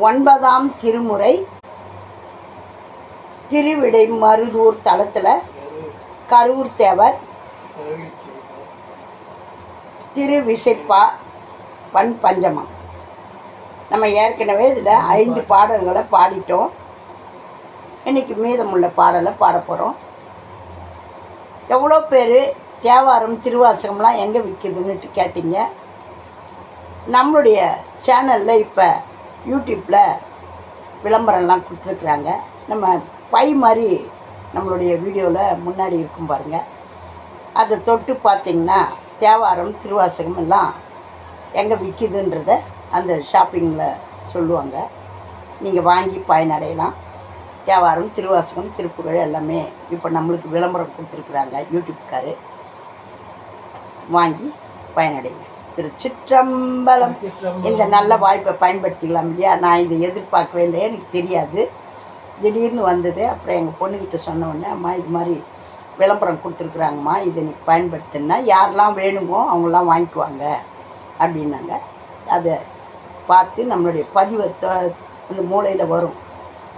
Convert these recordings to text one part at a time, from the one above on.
ஒன்பதாம் திருமுறை திருவிடை மருதூர் தளத்தில் கரூர் தேவர் திருவிசைப்பா பண் பஞ்சமம். நம்ம ஏற்கனவே இதில் ஐந்து பாடல்களை பாடிட்டோம். இன்னைக்கு மீதமுள்ள பாடலை பாட போகிறோம் எவ்வளோ பேர் தேவாரம் திருவாசகம்லாம் எங்கே விற்கிதுன்னுட்டு கேட்டீங்க. நம்மளுடைய சேனலில் இப்போ யூடியூப்பில் விளம்பரம்லாம் கொடுத்துருக்குறாங்க. நம்ம பை மாதிரி நம்மளுடைய வீடியோவில் முன்னாடி இருக்கும் பாருங்கள் அதை தொட்டு பார்த்தீங்கன்னா தேவாரம் திருவாசகம் எல்லாம் எங்கே விற்கிதுன்றத அந்த ஷாப்பிங்கில் சொல்லுவாங்க. நீங்கள் வாங்கி பயனடையலாம். தேவாரம் திருவாசகம் திருப்புகழ் எல்லாமே இப்போ நம்மளுக்கு விளம்பரம் கொடுத்துருக்குறாங்க யூடியூப்காரு. வாங்கி பயனடைங்க. திருச்சிற்றம்பலம். இந்த நல்ல வாய்ப்பை பயன்படுத்திக்கலாம் இல்லையா? நான் இதை எதிர்பார்க்கவே இல்லை எனக்கு தெரியாது. திடீர்னு வந்தது. அப்புறம் எங்கள் பொண்ணுக்கிட்ட சொன்ன உடனே அம்மா இது மாதிரி விளம்பரம் கொடுத்துருக்குறாங்கம்மா. இதை நீ பயன்படுத்தினா யாரெல்லாம் வேணுமோ அவங்களாம் வாங்கிக்குவாங்க. அப்படின்னாங்க. அதை பார்த்து நம்மளுடைய பதிவை தொ- அந்த மூலையில் வரும்.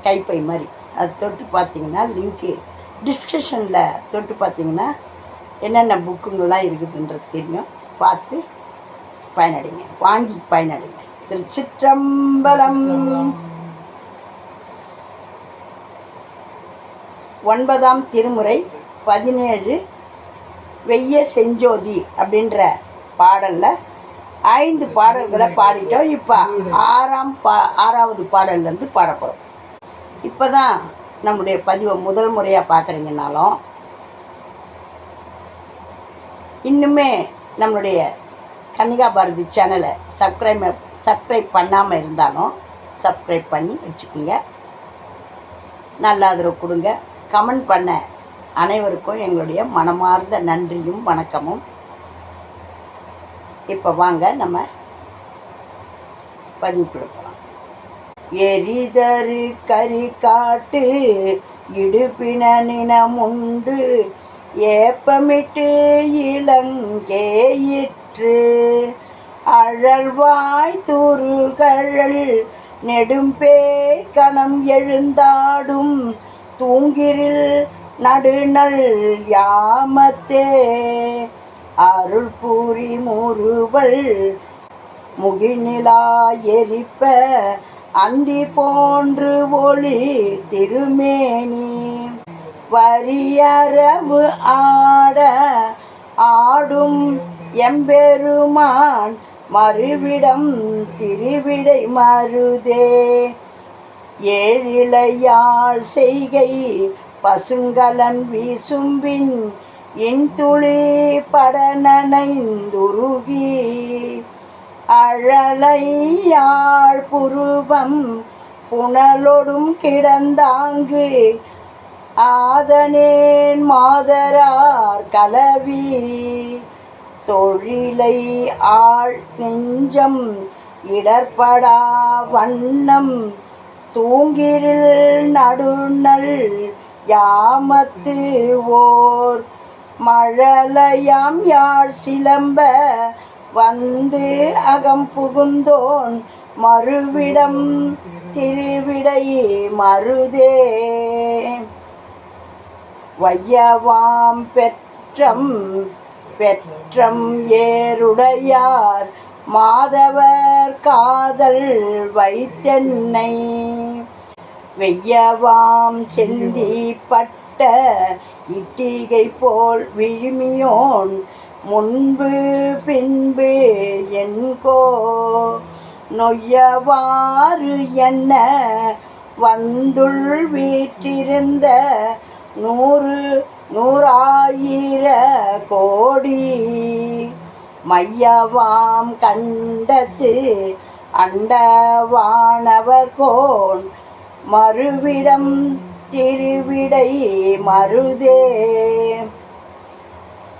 கைப்பை மாதிரி. அது தொட்டு பார்த்தீங்கன்னா லிங்க்கு டிஸ்கிரிப்ஷனில் தொட்டு பார்த்தீங்கன்னா என்னென்ன புக்குங்கள்லாம் இருக்குதுன்றது தெரியும். பார்த்து பயனடைங்க. வாங்கி பயனடைங்க. திருச்சிற்றம்பலம். ஒன்பதாம் திருமுறை பதினேழு வெய்ய செஞ்சோதி அப்படின்ற பாடலில் ஐந்து பாடல்களை பாடிட்டோம். இப்போ ஆறாம் பா ஆறாவது பாடல்லேருந்து பாட போகிறோம் இப்போ தான் நம்முடைய பதிவை முதல் முறையாக பார்க்குறீங்கனாலும் இன்னுமே நம்மளுடைய கன்னிகா பாரதி சேனலை சப்ஸ்கிரைப் சப்ஸ்கிரைப் பண்ணாமல் இருந்தாலும் சப்ஸ்கிரைப் பண்ணி வச்சுக்கோங்க. நல்ல ஆதரவு கொடுங்க. கமெண்ட் பண்ண அனைவருக்கும் எங்களுடைய மனமார்ந்த நன்றியும் வணக்கமும். இப்போ வாங்க நம்ம பதிவுக்குள்ள போகலாம் எரிதரு கரி காட்டு இடுப்பின நினமுண்டு ஏப்பமிட்டு இளங்கேயிற்று அழல்வாய் தூருகழல் நெடும்பே கணம் எழுந்தாடும் தூங்கிரில் நடுநல் யாமத்தே. அருள் பூரி முறுவல் முகிநிலா எரிப்ப அந்தி போன்று ஒளி திருமேனி. வரியரவு ஆட ஆடும் எம்பெருமான் மறுவிடம் திருவிடை மருதே ஏழிழையாள் செய்கை பசுங்கலன் வீசும்பின் இன்துளி படனனைந்துருகி. அழலையாள் புருவம் புனலொடும் கிடந்தாங்கு ஆதனேன் மாதரார் கலவி. தொழிலை ஆள் நெஞ்சம் இடர்படா வண்ணம் தூங்கிரில் நடுநல் யாமத்து ஓர் மழலையாம் யாழ் சிலம்ப வந்து அகம் புகுந்தோன் மறுவிடம் திருவிடை மருதே. வையவாம் பெற்றம் வெற்றம் ஏருடையார் மாதவர் காதல் வைத்தென்னை. வெய்யவாம் செந்தி பட்ட இட்டிகை போல் விழுமியோன் முன்பு பின்பு என்கோ. நொய்யவாறு என்ன வந்துள் வீற்றிருந்த நூறு நூறாயிர கோடி மையவாம் கண்டத்து அண்டவானவர் கோன் மறுவிடம் திருவிடை மருதே.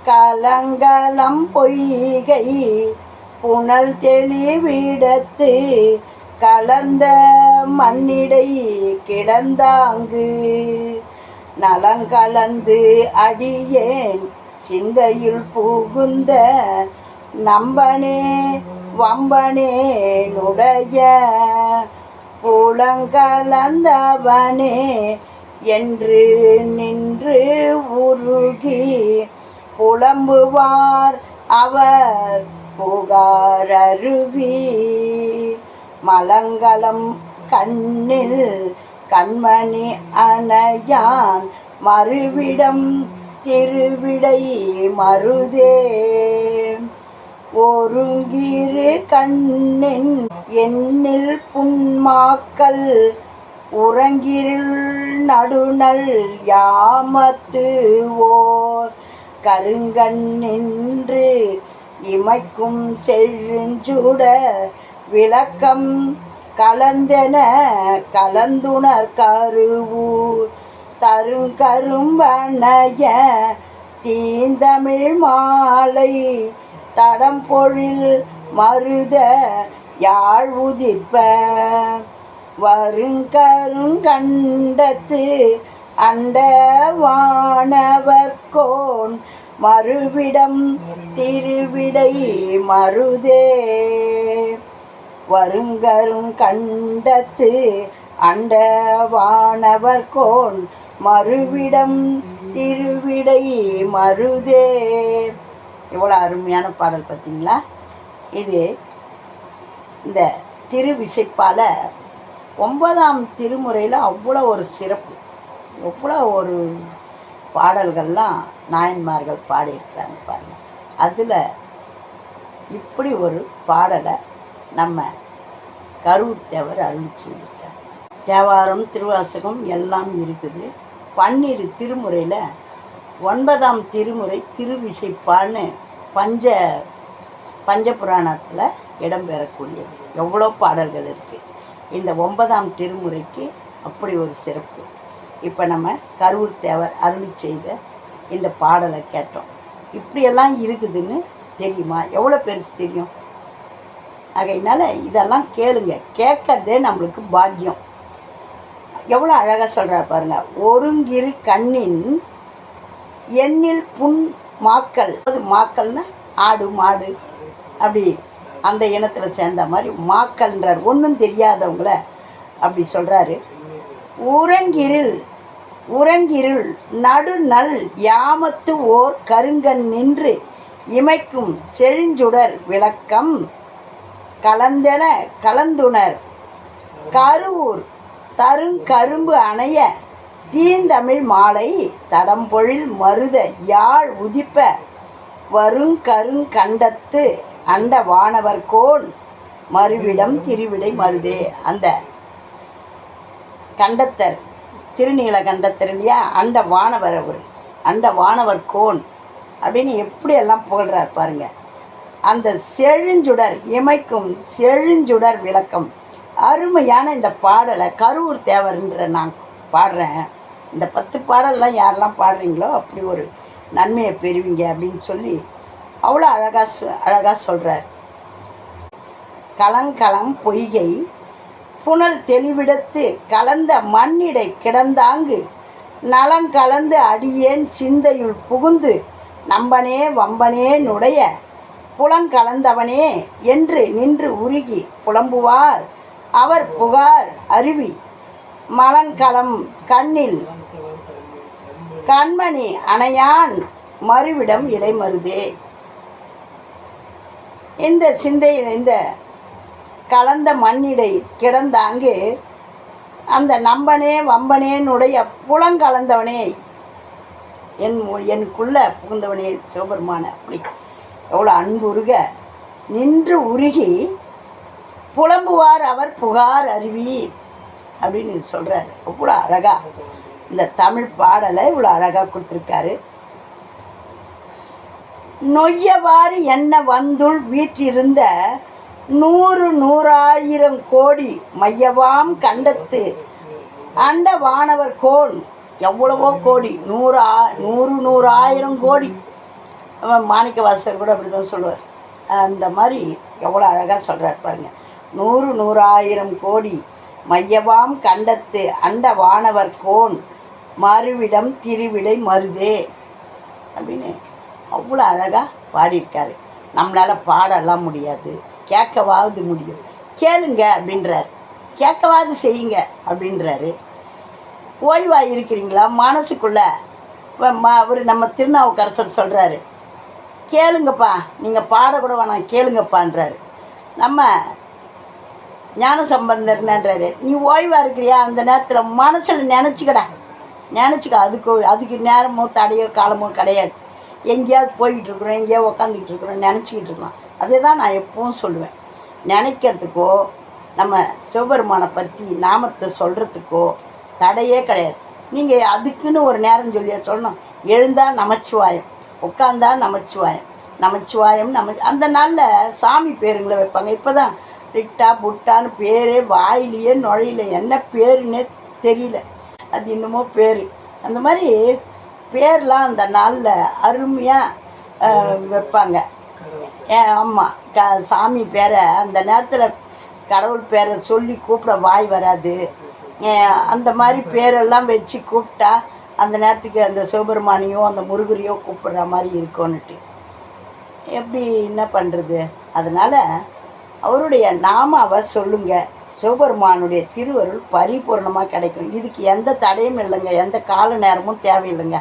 கலங்கலம் பொய்கை புனல் தெளிவிடத்து கலந்த மண்ணிடை கிடந்தாங்கு. நலங்கலந்து அடியேன் சிந்தையில் புகுந்த நம்பனே வம்பனே நுடைய புலங்கலந்தவனே என்று நின்று உருகி புலம்புவார் அவர் புகாரருவி மலங்கலம் கண்ணில் கண்மணி அணையான் மறுவிடம் திருவிடை மருதே. ஒருங்கிரு கண்ணின் எண்ணில் புன்மாக்கல் உறங்கிருள் நடுநல் யாமத்து ஓர் கருங்கண்ணின்று இமைக்கும் செழுஞ்சுட விளக்கம் கலந்தென கலந்துணர் கருவூர். தருங்கரும்பனைய தீந்தமிழ் மாலை தடம் பொழில் மருத யாழ் உதிப்ப வருங்கருங்கண்டத்து அண்ட வானவர்கோன் மறுவிடம் திருவிடை மருதே. வருங்கரும் கண்டத்து அண்ட வானவர்கோன் மறுவிடம் திருவிடை மருதே எவ்வளோ அருமையான பாடல் பார்த்தீங்களா? இது இந்த திருவிசைப்பால ஒன்பதாம் திருமுறையில் அவ்வளோ ஒரு சிறப்பு. எவ்வளோ ஒரு பாடல்கள்லாம் நாயன்மார்கள் பாடியிருக்கிறாங்க பாருங்கள் அதில் இப்படி ஒரு பாடலை நம்ம கரூர் தேவர் அருள் செய்திருக்கார். தேவாரம் திருவாசகம் எல்லாம் இருக்குது. பன்னிரு திருமுறையில் ஒன்பதாம் திருமுறை திருவிசைப்பான்னு பஞ்ச பஞ்சபுராணத்தில் இடம்பெறக்கூடியது. எவ்வளோ பாடல்கள் இருக்குது இந்த ஒன்பதாம் திருமுறைக்கு அப்படி ஒரு சிறப்பு. இப்போ நம்ம கரூர் தேவர் அருளி செய்த இந்த பாடலை கேட்டோம். இப்படியெல்லாம் இருக்குதுன்னு தெரியுமா? எவ்வளோ பேருக்கு தெரியும்? ஆகையினால இதெல்லாம் கேளுங்க. கேட்கறதே நம்மளுக்கு பாக்கியம். எவ்வளோ அழகாக சொல்கிறார் பாருங்க. ஒருங்கிரு கண்ணின் எண்ணில் புண் மாக்கள். அது மாக்கள்னா ஆடு மாடு. அப்படி அந்த இனத்தில் சேர்ந்த மாதிரி மாக்கள்ன்றார். ஒன்றும் தெரியாதவங்கள அப்படி சொல்கிறாரு உறங்கிருள் உறங்கிருள் நடுநல் யாமத்து ஓர் கருங்கன் நின்று இமைக்கும் செழுஞ்சுடர் விளக்கம் கலந்தென கலந்துணர். கருவூர் தருங்கரும்பு அணைய தீந்தமிழ் மாலை தடம்பொழில் மருத யாழ் உதிப்ப வருங்கருங்கண்டத்து அண்ட வானவர் கோன் மறுவிடம் திருவிடை மருதே. அந்த கண்டத்தர் திருநீல கண்டத்தர் இல்லையா? அண்ட வானவர் அவர். அண்ட வானவர் கோன் அப்படின்னு எப்படியெல்லாம் புகழ்றார் பாருங்க. அந்த செழுஞ்சுடர் இமைக்கும் செழுஞ்சுடர் விளக்கம். அருமையான இந்த பாடலை கரூர் தேவர்ன்ற நான் பாடுறேன். இந்த பத்து பாடல்லாம் யாரெல்லாம் பாடுறீங்களோ அப்படி ஒரு நன்மையை பெறுவீங்க அப்படின்னு சொல்லி அவ்வளோ அழகாக சொ அழகாக சொல்கிறார் கலங்கலம் பொய்கை புனல் தெளிவிடத்து கலந்த மண்ணிடை கிடந்தாங்கு நலங்கலந்து அடியேன் சிந்தையுள் புகுந்து நம்பனே வம்பனே நுடைய புலங்கலந்தவனே என்று நின்று உருகி புலம்புவார். அவர் புகார் அருவி மலங்கலம் கண்ணில். கண்மணி அணையான் மறுவிடம் இடைமருதே. இந்த சிந்தையில் இந்த கலந்த மண்ணிடை கிடந்தாங்கு அந்த நம்பனே வம்பனேனுடைய புலங்கலந்தவனே என் எனக்குள்ள புகுந்தவனே சிவபெருமான. அப்படி எவ்வளோ அன்புருக நின்று உருகி புலம்புவார் அவர் புகார் அருவி அப்படின்னு சொல்கிறார் அவ்வளோ அழகாக இந்த தமிழ் பாடலை இவ்வளோ அழகாக கொடுத்துருக்காரு. நொய்யவாறு என்ன வந்துள் வீற்றிருந்த நூறு நூறாயிரம் கோடி மையவாம் கண்டத்து அண்ட வானவர் கோன் எவ்வளவோ கோடி நூறா நூறு நூறாயிரம் கோடி. மாணிக்கவாசர் மாணிக்க வாசகர் கூட அப்படி தான் சொல்லுவார். அந்த மாதிரி எவ்வளோ அழகாக சொல்கிறார் பாருங்கள் நூறு நூறாயிரம் கோடி மையவாம் கண்டத்து அண்ட வானவர் கோன் மறுவிடம் திருவிடை மருதே. அப்படின்னு அவ்வளோ அழகாக பாடியிருக்காரு. நம்மளால் பாடலாம் முடியாது. கேட்கவாவது முடியும். கேளுங்க அப்படின்றார். கேட்கவாது செய்யுங்க அப்படின்றாரு. ஓய்வாக இருக்கிறீங்களா? மனசுக்குள்ளே வ- ம- அவர் நம்ம திருநாவுக்கரசர் சொல்கிறாரு கேளுங்கப்பா. நீங்கள் பாடக்கூட வேணாம். கேளுங்கப்பான்றாரு. நம்ம ஞான சம்பந்தர்ன்றாரு நீ ஓய்வாக இருக்கிறியா? அந்த நேரத்தில் மனசில் நினச்சிக்கடா. நினச்சிக்க அதுக்கு அதுக்கு நேரமோ தடையோ காலமோ கிடையாது. எங்கேயாவது போய்கிட்டு இருக்கிறோம் எங்கேயாவது உக்காந்துக்கிட்டு இருக்கிறோம் நினச்சிக்கிட்டு இருக்கோம் அதே தான் நான் எப்பவும் சொல்லுவேன். நினைக்கிறதுக்கோ நம்ம சிவபெருமானை பற்றி நாமத்தை சொல்கிறதுக்கோ தடையே கிடையாது. நீங்கள் அதுக்குன்னு ஒரு நேரம் சொல்லியா சொல்லணும். எழுந்தால் நமச்சிவாயம் உட்காந்தா நமச்சிவாயம். நமச்சிவாயம் நம அந்த நாளில் சாமி பேருங்களை வைப்பாங்க. இப்போ தான் ரிட்டா புட்டான்னு பேரே வாயிலேயே நுழையில. என்ன பேருன்னே தெரியல. அது இன்னமோ பேர். அந்த மாதிரி பேர்லாம் அந்த நாளில் அருமையாக வைப்பாங்க. ஏன் ஆமாம் க சாமி பேரை அந்த நேரத்தில் கடவுள் பேரை சொல்லி கூப்பிட வாய் வராது. அந்த மாதிரி பேரெல்லாம் வச்சு கூப்பிட்டா அந்த நேரத்துக்கு அந்த சிவபெருமானையோ அந்த முருகரையோ கூப்பிடுற மாதிரி இருக்கும்னுட்டு. எப்படி என்ன பண்ணுறது அதனால் அவருடைய நாமாவை சொல்லுங்க. சிவபெருமானுடைய திருவருள் பரிபூர்ணமாக கிடைக்கும் இதுக்கு எந்த தடையும் இல்லைங்க. எந்த கால நேரமும் தேவையில்லைங்க.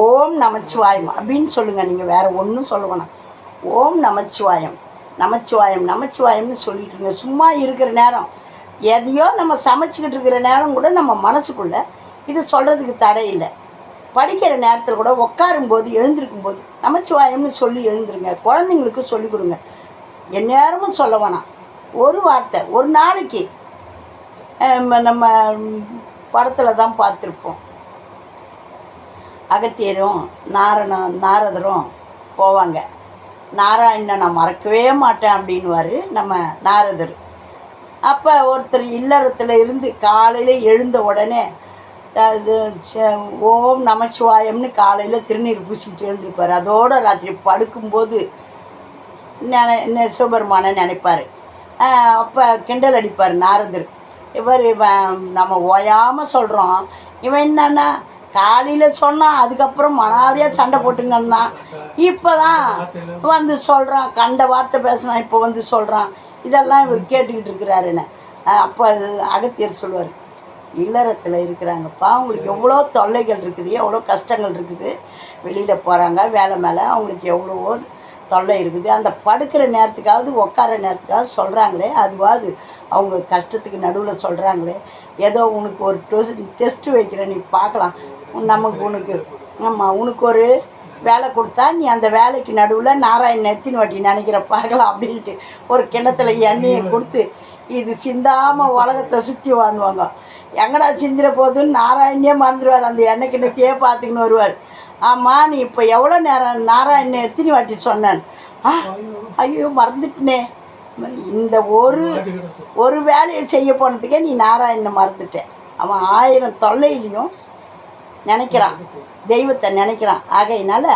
ஓம் நமச்சிவாயம் அப்படின்னு சொல்லுங்கள் நீங்கள் வேறு ஒன்றும் சொல்ல வேணாம். ஓம் நமச்சிவாயம். நமச்சிவாயம் நமச்சிவாயம்னு சொல்லிட்டு இருங்க. சும்மா இருக்கிற நேரம். எதையோ நம்ம சமைச்சிக்கிட்டு இருக்கிற நேரம் கூட நம்ம மனசுக்குள்ளே இது சொல்கிறதுக்கு தடை இல்லை. படிக்கிற நேரத்தில் கூட உட்காரும்போது எழுந்திருக்கும் போது நமச்சிவாயம்னு சொல்லி எழுந்துருங்க. குழந்தைங்களுக்கு சொல்லி கொடுங்க. எந்நேரமும் சொல்ல வேணாம். ஒரு வார்த்தை ஒரு நாளைக்கு நம்ம படத்தில் தான் பார்த்துருப்போம். அகத்தியரும் நாரண நாரதரும் போவாங்க. நாராயணனை நான் மறக்கவே மாட்டேன் அப்படின்வார் நம்ம நாரதர். அப்போ ஒருத்தர் இல்லறத்தில் இருந்து காலையில் எழுந்த உடனே ஓம் நமச்சிவாயம்னு காலையில் திருநீர் பூசிட்டு எழுந்திருப்பார். அதோடு ராத்திரி படுக்கும்போது நினை சிவபெருமானை நினைப்பார். அப்போ கிண்டல் அடிப்பார் நாரதர். இவர் இவன் நம்ம ஓயாமல் சொல்கிறோம் இவன் என்னன்னா காலையில் சொன்னான் அதுக்கப்புறம் மனாரியாக சண்டை போட்டுங்கன்னா இப்போ தான் வந்து சொல்கிறான் கண்ட வார்த்தை பேசினான் இப்போ வந்து சொல்கிறான் இதெல்லாம் இவர் கேட்டுக்கிட்டு இருக்கிறாருன்னு அப்போ அகத்தியர் சொல்லுவார் இல்லறத்தில் இருக்கிறாங்கப்பா அவங்களுக்கு எவ்வளோ தொல்லைகள் இருக்குது எவ்வளோ கஷ்டங்கள் இருக்குது. வெளியில் போகிறாங்க வேலை மேலே அவங்களுக்கு எவ்வளவோ தொல்லை இருக்குது. அந்த படுக்கிற நேரத்துக்காவது உட்கார நேரத்துக்காவது சொல்கிறாங்களே அதுவாது அவங்க கஷ்டத்துக்கு நடுவில் சொல்கிறாங்களே ஏதோ உனக்கு ஒரு டெஸ்ட் டெஸ்ட்டு வைக்கிறேன் நீ பார்க்கலாம். நமக்கு உனக்கு ஆமாம் உனக்கு ஒரு வேலை கொடுத்தா நீ அந்த வேலைக்கு நடுவில் நாராயண் நெத்தின் வட்டி நினைக்கிற பார்க்கலாம் அப்படின்ட்டு ஒரு கிணத்துல எண்ணெயை கொடுத்து இது சிந்தாமல் உலகத்தை சுற்றி வாங்குவாங்க. எங்கடா சிந்திர போதுன்னு நாராயணே மறந்துடுவார் அந்த எண்ணெய் கிணத்தையே பார்த்துக்கின்னு வருவார். ஆமாம் நீ இப்போ எவ்வளோ நேரம் நாராயணன் எத்தனை வாட்டி சொன்னேன்? ஆ ஐயோ மறந்துட்டனே. இந்த ஒரு ஒரு வேலையை செய்ய போனதுக்கே நீ நாராயணனை மறந்துட்டேன் அவன் ஆயிரம் தொல்லையிலையும் நினைக்கிறான். தெய்வத்தை நினைக்கிறான். ஆகையினால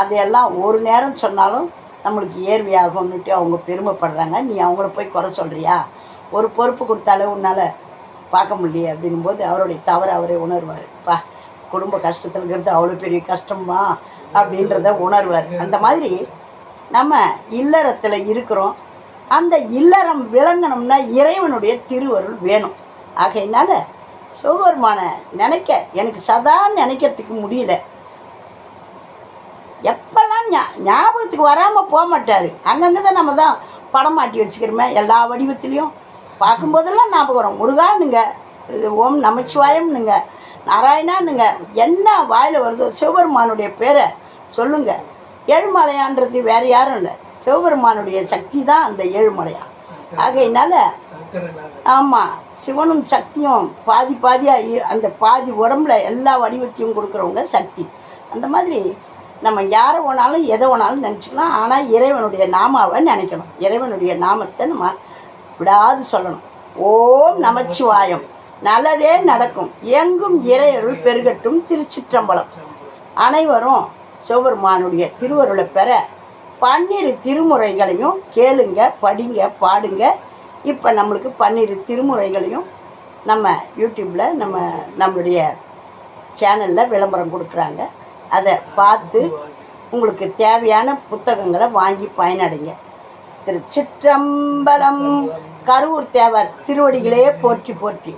அதையெல்லாம் ஒரு நேரம் சொன்னாலும் நம்மளுக்கு ஏர்வியாகும்னுட்டு அவங்க பெருமைப்படுறாங்க. நீ அவங்கள போய் குறை சொல்கிறியா ஒரு பொறுப்பு கொடுத்தாலே உன்னால் பார்க்க முடியலையே அப்படின்போது அவருடைய தவறு அவரே உணர்வார். பா குடும்ப கஷ்டத்தில் இருக்கிறது அவ்வளோ பெரிய கஷ்டமா அப்படின்றத உணர்வார். அந்த மாதிரி நம்ம இல்லறத்தில் இருக்கிறோம். அந்த இல்லறம் விளங்கணும்னா இறைவனுடைய திருவருள் வேணும். ஆகையினால சிவபெருமான நினைக்க எனக்கு சதா நினைக்கிறதுக்கு முடியல. எப்பெல்லாம் ஞா ஞாபகத்துக்கு வராமல் போக மாட்டார். அங்கங்கே தான் நம்ம தான் படம் மாட்டி வச்சுக்கிறோமே எல்லா வடிவத்துலேயும். பார்க்கும்போதெல்லாம் ஞாபகம் வரும். முருகானுங்க இது ஓம் நமச்சிவாயம்னுங்க. நாராயணானுங்க என்ன வாயில் வருதோ சிவபெருமானுடைய பேரை சொல்லுங்க. ஏழுமலையான்றது வேறு யாரும் இல்லை. சிவபெருமானுடைய சக்தி தான் அந்த ஏழுமலையான் ஆகையினால ஆமாம் சிவனும் சக்தியும் பாதி பாதியாக அந்த பாதி உடம்புல எல்லா வடிவத்தையும் கொடுக்குறவங்க சக்தி. அந்த மாதிரி நம்ம யாரை வேணாலும் எதை வேணாலும் நினச்சிக்கலாம். ஆனால் இறைவனுடைய நாமாவை நினைக்கணும். இறைவனுடைய நாமத்தை நம்ம விடாது சொல்லணும். ஓம் நமச்சிவாயம். நல்லதே நடக்கும். எங்கும் இறையருள் பெருகட்டும் திருச்சிற்றம்பலம். அனைவரும் சிவபெருமானுடைய திருவருளை பெற பன்னிரு திருமுறைகளையும் கேளுங்க படிங்க பாடுங்க. இப்போ நம்மளுக்கு பன்னிரு திருமுறைகளையும் நம்ம யூடியூப்பில் நம்ம நம்மளுடைய சேனலில் விளம்பரம் கொடுக்குறாங்க. அதை பார்த்து உங்களுக்கு தேவையான புத்தகங்களை வாங்கி பயனடைங்க. திருச்சிற்றம்பலம். கரூர் தேவர் திருவடிகளே போற்றி போற்றி.